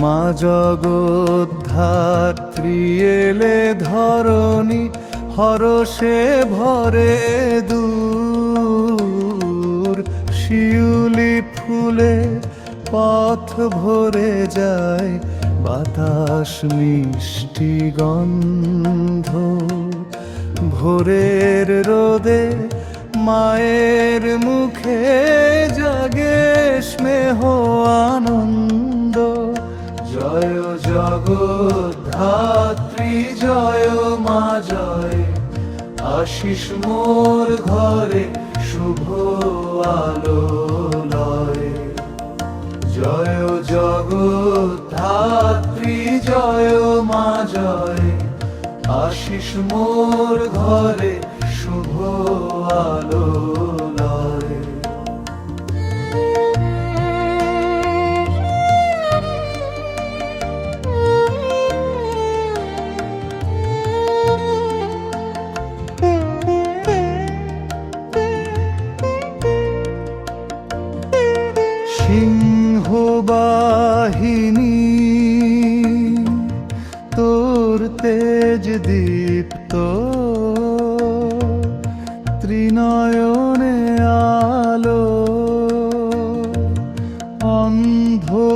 মা জগদ্ধাত্রী এলে ধরণী হরষে ভরে দূর। শিউলি ফুলে পথ ভরে যায়, বাতাস মিষ্টি গন্ধ। ভোরের রোদে মায়ের মুখে জাগে স্নেহ। জগদ্ধাত্রী জয়, মা জয়। আশিস মোর ঘরে শুভ আলো লয়। জয় জগদ্ধাত্রী জয়, মা জয়। আশিস মোর ঘরে শুভ আলো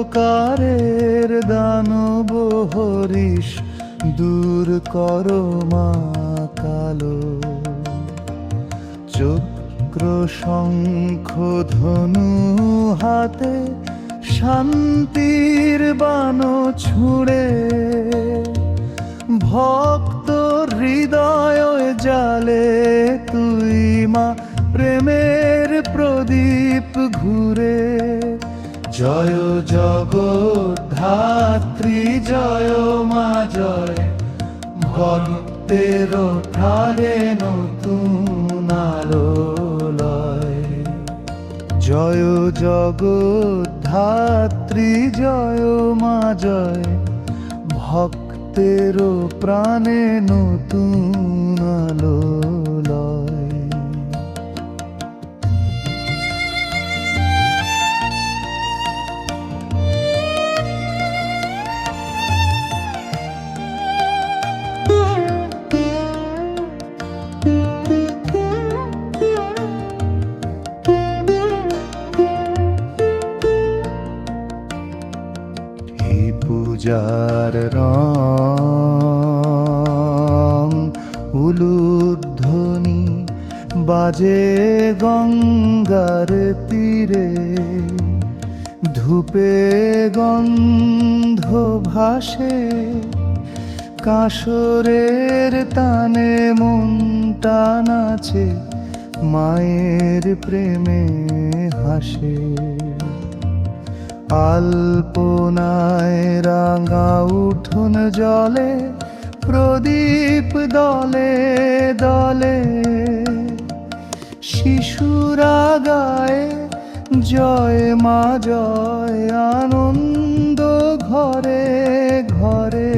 অন্ধকারের দানব হরিষ দূর করো মা কালো। চক্র শঙ্খ ধনু হাতে, শান্তির বান ছুঁড়ে। ভক্ত হৃদয় জালে, তুই মা প্রেমের প্রদীপ ঘুরে। জয় জগদ্ধাত্রী জয় মা, জয়। ভক্তের প্রাণে নতুন লয় জয় জগদ্ধাত্রী জয় মা, জয়। ভক্তের প্রাণে নতুন আলো গঙ্গার তীরে ধূপে গন্ধ ভাসে কাসরের তানে মনটা নাচে মায়ের প্রেমে হাসে। আলপনায় রাঙা উঠোন জলে, প্রদীপ দলে দলে শিশুরা গায় জয় মা জয় আনন্দ ঘরে ঘরে।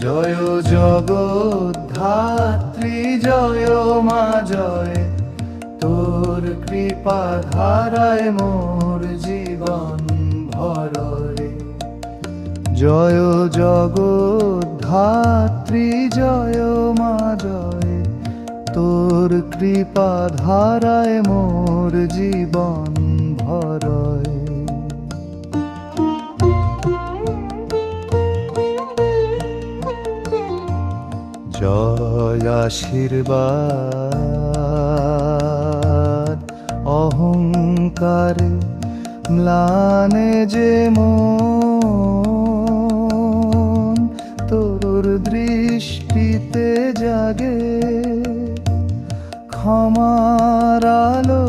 জয় জগদ্ধাত্রী জয় মা জয়। তোর কৃপা ধারায় মোর জীবন ভরে জয় জগদ্ধাত্রী জয় মা জয়। তোর কৃপা ধারায় মোর জীবন ভরয়। জয় আশীর্বাদ, অহংকার ম্লানে যে মন, তোর দৃষ্টিতে জাগে ক্ষমার আলো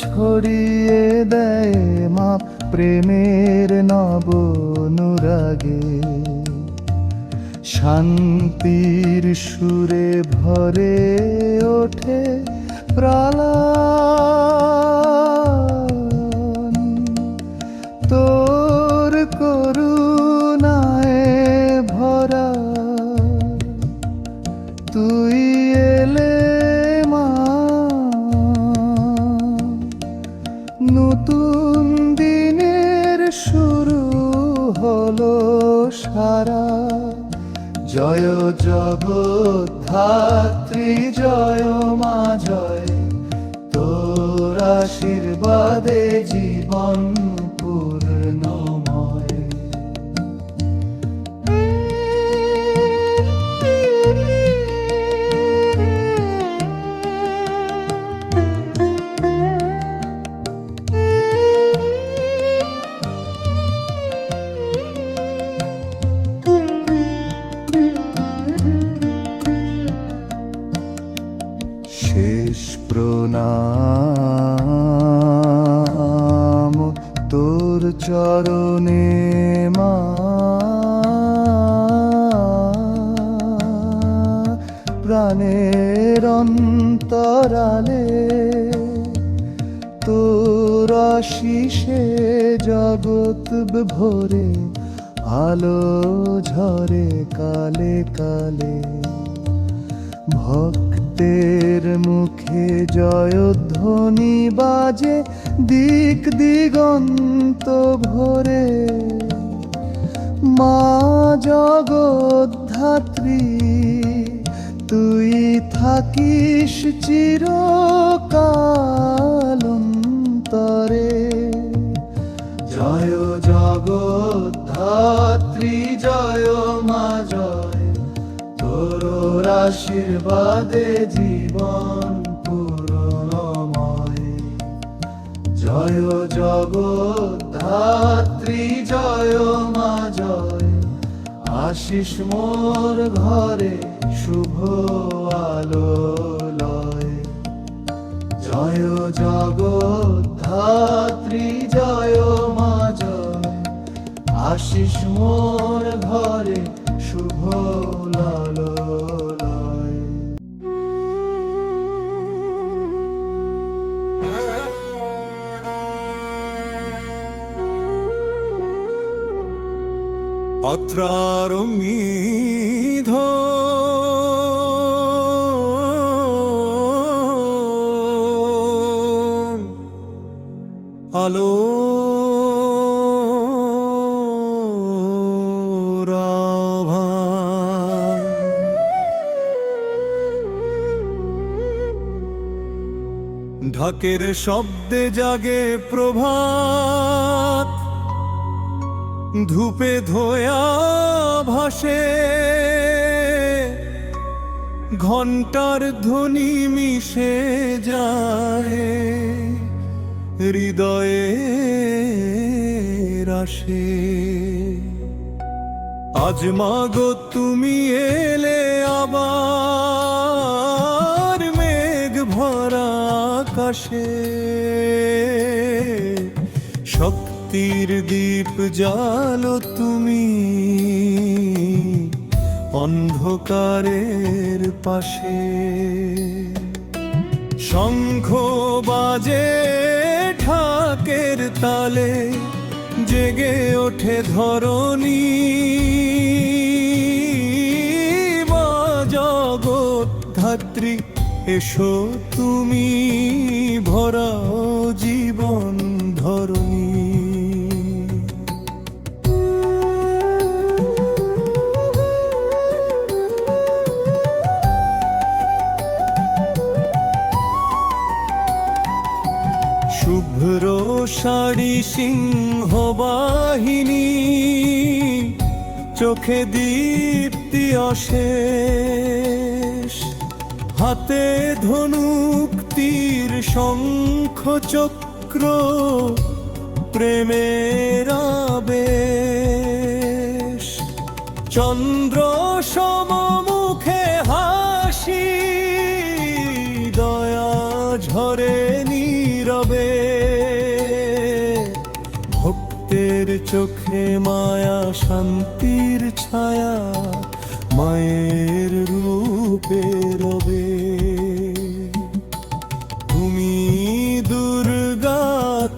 ছড়িয়ে দেয় মা প্রেমের নব নুরাগে শান্তির সুরে ভরে ওঠে প্রাণ জয় জগদ্ধাত্রী জয় মা জয়। তোর আশীর্বাদে প্রাণের অন্তরালে তোর আশিসে জগৎ ভরে আলো ঝরে কালে কালে। ভক্তের মুখে জয়ধ্বনি বাজে দিক দিগন্ত ভরে। মা জগদ্ধাত্রী থাকিস চিরকাল অন্তরে জয় জগদ্ধাত্রী জয় মা, জয়। তোর আশীর্বাদে জীবন পূর্ণময়। জয় জগদ্ধাত্রী জয় মা, জয়। আশিস মোর ঘরে শুভ আলো লয় জয় জগদ্ধাত্রী, জয় মা জয় আশিস মোর ঘরে শুভ অত্রারমিধ আলো। ঢাকের শব্দে জাগে প্রভাত ধূপে ধোয়া ভাসে। ঘণ্টার ধ্বনি মিশে যায় হৃদয়ে রাশে আজ মাগো, তুমি এলে আবার মেঘ ভরা আকাশে। শক্তির দীপ জালো তুমি। অন্ধকারের পাশে। শঙ্খ বাজে ঢাকের তালে, জেগে ওঠে ধরণী। মা জগৎ ধাত্রী এসো তুমি, ভরাও সিংহ বাহিনী চোখে দীপ্তি অশেষ। হাতে ধনুক তীর শঙ্খ চক্র প্রেমের আবেশ। চন্দ্র শান্তির ছায়া মায়ের রূপে রবে। তুমি দুর্গা,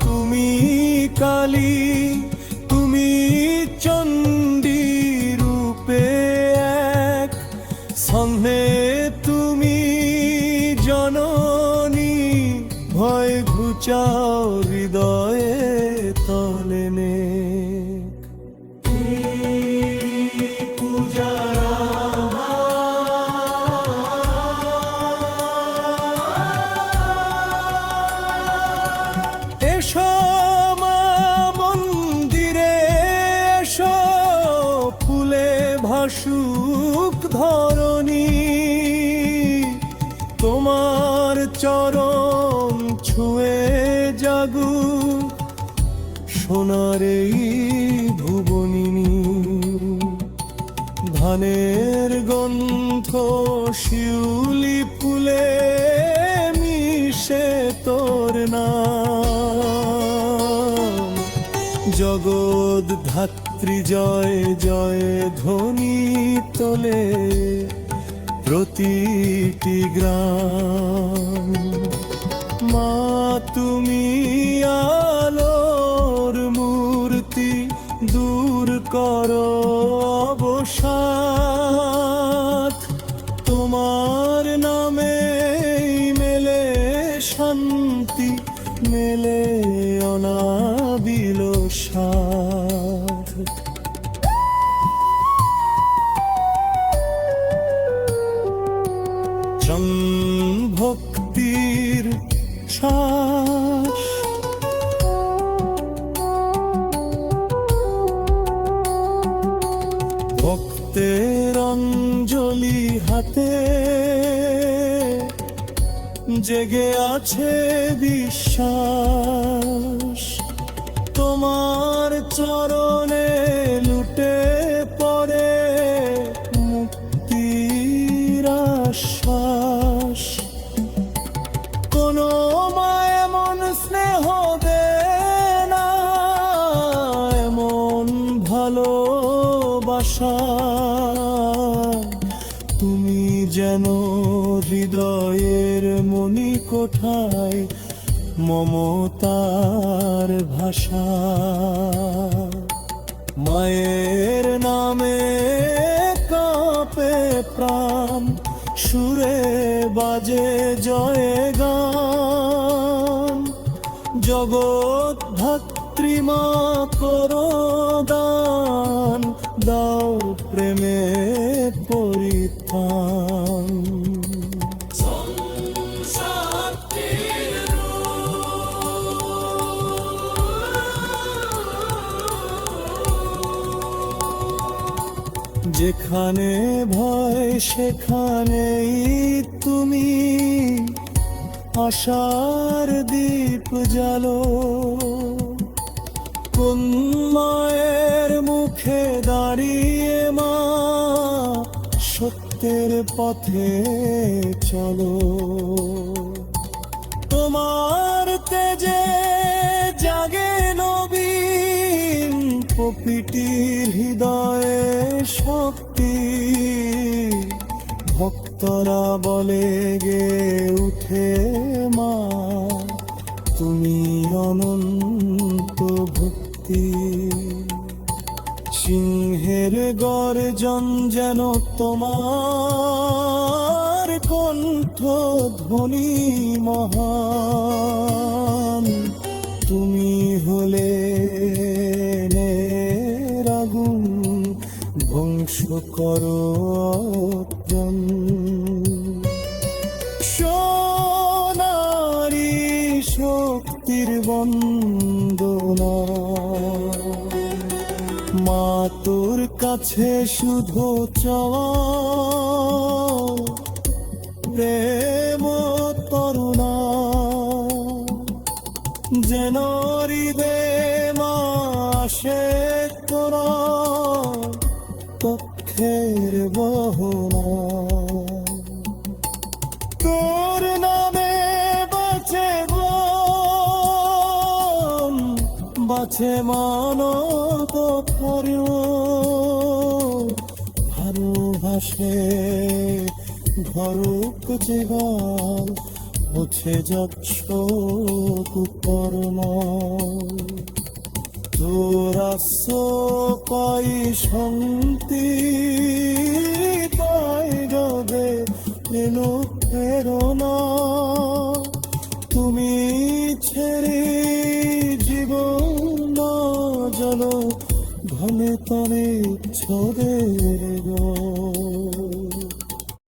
তুমি কালী, তুমি চণ্ডী রূপে এক। সন্ধে তুমি জননী, ভয় ঘুচাও ভাসুক ধরণী, তোমার চরণ ছুঁয়ে জাগু, সোনার এই ভুবনিনী। ধানের গন্ধ শিউলি ফুলে মিশে তোর না জগৎ ধাত্রী জয় জয় ধ্বনি তোলে প্রতিটি গ্রাম। মা, তুমি আলোর মূর্তি দূর করো অবসাদ। তোমার নামে মেলে শান্তি, মেলে অনাবিল সাধ জেগে আছে বিশ্বাস। তোমার চরণে কোঠায় মমতার ভাষা? মায়ের নামে কাঁপে প্রাণ সুরে বাজে জয় গান। জগৎ ধাত্রীমা করো যেখানে ভয়, সেখানেই তুমি। আশার দীপ জালো কোন মায়ের মুখে দাঁড়িয়ে মা সত্যের পথে চলো। তোমার তেজে জাগে নবীন প্রকৃতির হৃদয়ে। ভক্তরা বলে, গে উঠে মা, তুমি অনন্ত ভক্তি। সিংহের গর্জন যেন তোমার কণ্ঠ ধ্বনি মহান। তুমি হলে রাগুন ধ্বংস করো বন্দনা। মা তোর কাছে শুধু চাওয়া। প্রেম করুণা। যেন হৃদে মাসে তোরা। তথ্যের বহুনা বাঁচে মানত ভালোবাসে ঘরুক জীবন মুছে যাচ্ছ কুকর্ম। তোরা পাই শান্তি তাই রবে প্রেরণা। ঘনে তরে ছোড়ে গো